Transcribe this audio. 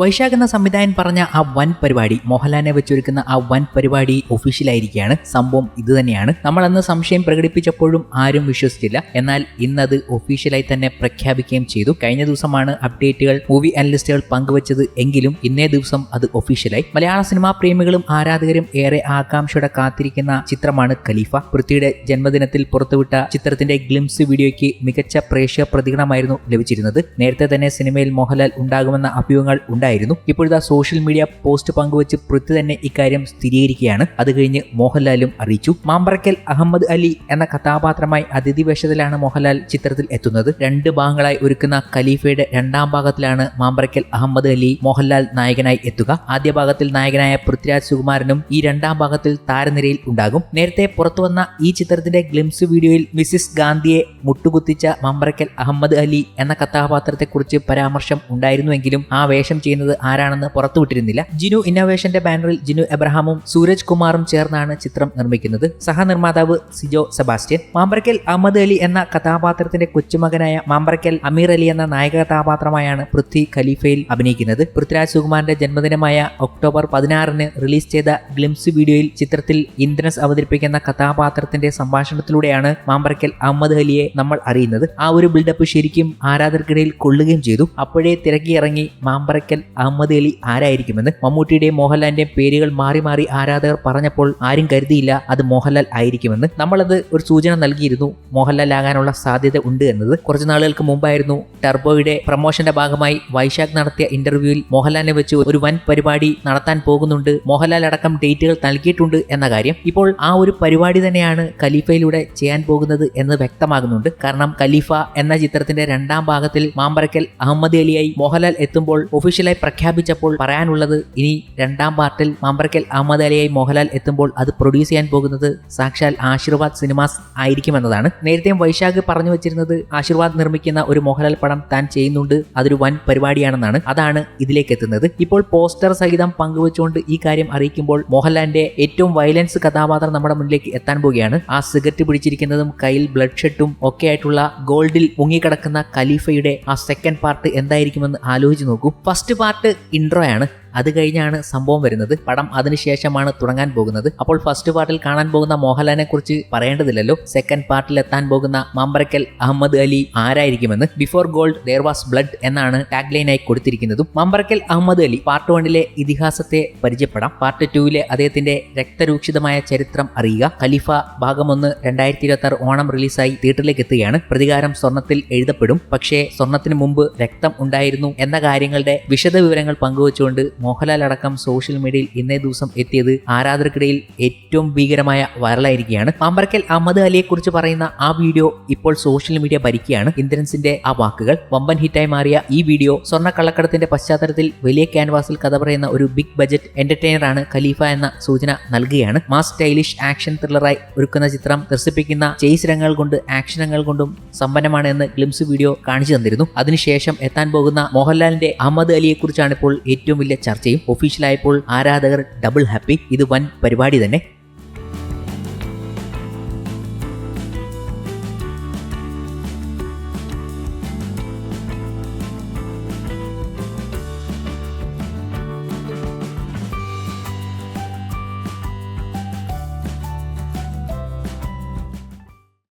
വൈശാഖ് എന്ന സംവിധായകൻ പറഞ്ഞ ആ വൻ പരിപാടി മോഹൻലാലിനെ വെച്ചൊരുക്കുന്ന ആ വൻ പരിപാടി ഒഫീഷ്യലായിരിക്കുകയാണ്. സംഭവം ഇത് തന്നെയാണ്. നമ്മൾ അന്ന് സംശയം പ്രകടിപ്പിച്ചപ്പോഴും ആരും വിശ്വസിച്ചില്ല. എന്നാൽ ഇന്നത് ഒഫീഷ്യലായി തന്നെ പ്രഖ്യാപിക്കുകയും ചെയ്തു. കഴിഞ്ഞ ദിവസമാണ് അപ്ഡേറ്റുകൾ മൂവി അനലിസ്റ്റുകൾ പങ്കുവച്ചത് എങ്കിലും ഇന്നേ ദിവസം അത് ഒഫീഷ്യലായി. മലയാള സിനിമാ പ്രേമികളും ആരാധകരും ഏറെ ആകാംക്ഷയോടെ കാത്തിരിക്കുന്ന ചിത്രമാണ് ഖലീഫ. പൃഥ്വിയുടെ ജന്മദിനത്തിൽ പുറത്തുവിട്ട ചിത്രത്തിന്റെ ഗ്ലിംസ് വീഡിയോയ്ക്ക് മികച്ച പ്രേക്ഷക പ്രതികരണമായിരുന്നു ലഭിച്ചിരുന്നത്. നേരത്തെ തന്നെ സിനിമയിൽ മോഹൻലാൽ ഉണ്ടാകുമെന്ന അഭ്യൂഹങ്ങൾ ഉണ്ടായിരുന്നു. ഇപ്പോഴത്തെ സോഷ്യൽ മീഡിയ പോസ്റ്റ് പങ്കുവച്ച് പൃഥ്വി തന്നെ ഇക്കാര്യം സ്ഥിരീകരിക്കുകയാണ്. അത് കഴിഞ്ഞ് മോഹൻലാലും അറിയിച്ചു. മാമ്പറക്കൽ അഹമ്മദ് അലി എന്ന കഥാപാത്രമായി അതിഥി വേഷത്തിലാണ് മോഹൻലാൽ ചിത്രത്തിൽ എത്തുന്നത്. രണ്ട് ഭാഗങ്ങളായി ഒരുക്കുന്ന ഖലീഫയുടെ രണ്ടാം ഭാഗത്തിലാണ് മാമ്പറക്കൽ അഹമ്മദ് അലി മോഹൻലാൽ നായകനായി എത്തുക. ആദ്യ ഭാഗത്തിൽ നായകനായ പൃഥ്വിരാജ് സുകുമാരനും ഈ രണ്ടാം ഭാഗത്തിൽ താരനിരയിൽ ഉണ്ടാകും. നേരത്തെ പുറത്തുവന്ന ഈ ചിത്രത്തിന്റെ ഗ്ലിംസ് വീഡിയോയിൽ മിസിസ് ഗാന്ധിയെ മുട്ടുകുത്തിച്ച മാമ്പറക്കൽ അഹമ്മദ് അലി എന്ന കഥാപാത്രത്തെക്കുറിച്ച് പരാമർശം ഉണ്ടായിരുന്നുവെങ്കിലും ആ വേഷം ചെയ്യുന്നത് ആരാണെന്ന് പുറത്തുവിട്ടിരുന്നില്ല ജിനു ഇന്നോവേഷന്റെ ബാനറിൽ ജിനു എബ്രഹാമും സൂരജ് കുമാറും ചേർന്നാണ് ചിത്രം നിർമ്മിക്കുന്നത്. സഹനിർമ്മാതാവ് സിജോ സെബാസ്റ്റ്യൻ മാമ്പറക്കൽ അഹമ്മദ് അലി എന്ന കഥാപാത്രത്തിന്റെ കൊച്ചുമകനായ മാമ്പറക്കൽ അമീർ അലി എന്ന നായക കഥാപാത്രമായാണ് പൃഥ്വി ഖലീഫയിൽ അഭിനയിക്കുന്നത്. പൃഥ്വിരാജ് സുകുമാറിന്റെ ജന്മദിനമായ ഒക്ടോബർ പതിനാറിന് റിലീസ് ചെയ്ത ഗ്ലിംസ് വീഡിയോയിൽ ചിത്രത്തിൽ ഇന്ദ്രൻസ് അവതരിപ്പിക്കുന്ന കഥാപാത്രത്തിന്റെ സംഭാഷണത്തിലൂടെയാണ് മാമ്പറക്കൽ അഹമ്മദ് അലിയെ നമ്മൾ അറിയുന്നത്. ആ ഒരു ബിൽഡപ്പ് ശരിക്കും ആരാധകർക്കിടയിൽ കൊള്ളുകയും ചെയ്തു. അപ്പോഴേ തിരക്കിയിറങ്ങി മാമ്പറക്കൽ അഹമ്മദ് അലി ആരായിരിക്കുമെന്ന് മമ്മൂട്ടിയുടെയും മോഹൻലാലിന്റെയും പേരുകൾ മാറി മാറി ആരാധകർ പറഞ്ഞപ്പോൾ ആരും കരുതിയില്ല അത് മോഹൻലാൽ ആയിരിക്കുമെന്ന്. നമ്മളത് ഒരു സൂചന നൽകിയിരുന്നു. മോഹൻലാൽ ആകാനുള്ള സാധ്യത ഉണ്ട് എന്നത്. കുറച്ച് നാളുകൾക്ക് മുമ്പായിരുന്നു ടർബോയുടെ പ്രമോഷന്റെ ഭാഗമായി വൈശാഖ് നടത്തിയ ഇന്റർവ്യൂവിൽ മോഹൻലാലിനെ വെച്ച് ഒരു വൻ പരിപാടി നടത്താൻ പോകുന്നുണ്ട്. മോഹൻലാൽ അടക്കം ഡേറ്റുകൾ നൽകിയിട്ടുണ്ട് എന്ന കാര്യം ഇപ്പോൾ ആ ഒരു പരിപാടി തന്നെയാണ് ഖലീഫയിലൂടെ ചെയ്യാൻ പോകുന്നത് എന്ന് വ്യക്തമാകുന്നുണ്ട്. കാരണം ഖലീഫ എന്ന ചിത്രത്തിന്റെ രണ്ടാം ഭാഗത്തിൽ മാമ്പറക്കൽ അഹമ്മദ് അലിയായി മോഹൻലാൽ എത്തുമ്പോൾ ഒഫീഷ്യലായി പ്രഖ്യാപിച്ചപ്പോൾ പറയാനുള്ളത് ഇനി രണ്ടാം പാർട്ടിൽ മാമ്പറക്കൽ അഹമ്മദ് അലിയായി മോഹൻലാൽ എത്തുമ്പോൾ അത് പ്രൊഡ്യൂസ് ചെയ്യാൻ പോകുന്നത് സാക്ഷാൽ ആശീർവാദ് സിനിമാസ് ആയിരിക്കുമെന്നതാണ്. നേരത്തെയും വൈശാഖ് പറഞ്ഞു വെച്ചിരുന്നത് ആശീർവാദ് നിർമ്മിക്കുന്ന ഒരു മോഹൻലാൽ പടം താൻ ചെയ്യുന്നുണ്ട് അതൊരു വൻ പരിപാടിയാണെന്നാണ്. അതാണ് ഇതിലേക്ക് എത്തുന്നത്. ഇപ്പോൾ പോസ്റ്റർ സഹിതം പങ്കുവച്ചുകൊണ്ട് ഈ കാര്യം അറിയിക്കുമ്പോൾ മോഹൻലാലിന്റെ ഏറ്റവും വയലൻസ് കഥാപാത്രം നമ്മുടെ മുന്നിലേക്ക് എത്താൻ പോവുകയാണ്. ആ സിഗരറ്റ് പിടിച്ചിരിക്കുന്നതും കയ്യിൽ ബ്ലഡ് ഷെട്ടും ഒക്കെ ആയിട്ടുള്ള ഗോൾഡിൽ മുങ്ങിക്കിടക്കുന്ന ഖലീഫയുടെ ആ സെക്കൻഡ് പാർട്ട് എന്തായിരിക്കുമെന്ന് ആലോചിച്ച് നോക്കൂ. ഫസ്റ്റ് പാർട്ട് ഇൻട്രോ ആണ്. അത് കഴിഞ്ഞാണ് സംഭവം വരുന്നത്. പടം അതിനുശേഷമാണ് തുടങ്ങാൻ പോകുന്നത്. അപ്പോൾ ഫസ്റ്റ് പാർട്ടിൽ കാണാൻ പോകുന്ന മോഹൻലാലിനെ കുറിച്ച് പറയേണ്ടതില്ലല്ലോ. സെക്കൻഡ് പാർട്ടിൽ എത്താൻ പോകുന്ന Mambarakkal Ahammed Ali ആരായിരിക്കുമെന്ന്. Before gold there was blood എന്നാണ് ടാഗ് ലൈനായി കൊടുത്തിരിക്കുന്നതും. മാമ്പറക്കൽ അഹമ്മദ് അലി പാർട്ട് വണ്ണിലെ ഇതിഹാസത്തെ പരിചയപ്പെടാം. പാർട്ട് ടൂവിലെ അദ്ദേഹത്തിന്റെ രക്തരൂക്ഷിതമായ ചരിത്രം അറിയുക. ഖലീഫ ഭാഗം ഒന്ന് രണ്ടായിരത്തി ഇരുപത്തി ആറ് ഓണം റിലീസായി തിയേറ്ററിലേക്ക് എത്തുകയാണ്. പ്രതികാരം സ്വർണത്തിൽ എഴുതപ്പെടും. പക്ഷേ സ്വർണത്തിന് മുമ്പ് രക്തം ഉണ്ടായിരുന്നു എന്ന കാര്യങ്ങളുടെ വിശദ വിവരങ്ങൾ പങ്കുവച്ചുകൊണ്ട് മോഹൻലാൽ അടക്കം സോഷ്യൽ മീഡിയയിൽ ഇന്നേ ദിവസം എത്തിയത് ആരാധകർക്കിടയിൽ ഏറ്റവും ഭീകരമായ വൈറലായിരിക്കുകയാണ്. പാമ്പറക്കൽ അഹമ്മദ് അലിയെ കുറിച്ച് പറയുന്ന ആ വീഡിയോ ഇപ്പോൾ സോഷ്യൽ മീഡിയ ഭരിക്കുകയാണ്. ഇന്ദ്രൻസിന്റെ ആ വാക്കുകൾ വമ്പൻ ഹിറ്റായി മാറിയ ഈ വീഡിയോ സ്വർണ കള്ളക്കടത്തിന്റെ പശ്ചാത്തലത്തിൽ വലിയ ക്യാൻവാസിൽ കഥ പറയുന്ന ഒരു ബിഗ് ബജറ്റ് എന്റർടൈനർ ആണ് ഖലീഫ എന്ന സൂചന നൽകുകയാണ്. മാസ് സ്റ്റൈലിഷ് ആക്ഷൻ ത്രില്ലറായി ഒരുക്കുന്ന ചിത്രം ദർശിപ്പിക്കുന്ന ചേസ് രംഗങ്ങൾ കൊണ്ട് ആക്ഷൻ രംഗങ്ങൾ കൊണ്ടും സമ്പന്നമാണ് എന്ന് ഗ്ലിംസ് വീഡിയോ കാണിച്ചു തന്നിരുന്നു. അതിനുശേഷം എത്താൻ പോകുന്ന മോഹൻലാലിന്റെ അഹമ്മദ് അലിയെ കുറിച്ചാണ് ഇപ്പോൾ ഏറ്റവും വലിയ ചർച്ചയും. ഒഫീഷ്യലായപ്പോൾ ആരാധകർ ഡബിൾ ഹാപ്പി ഇത് വൻ പരിപാടി തന്നെ.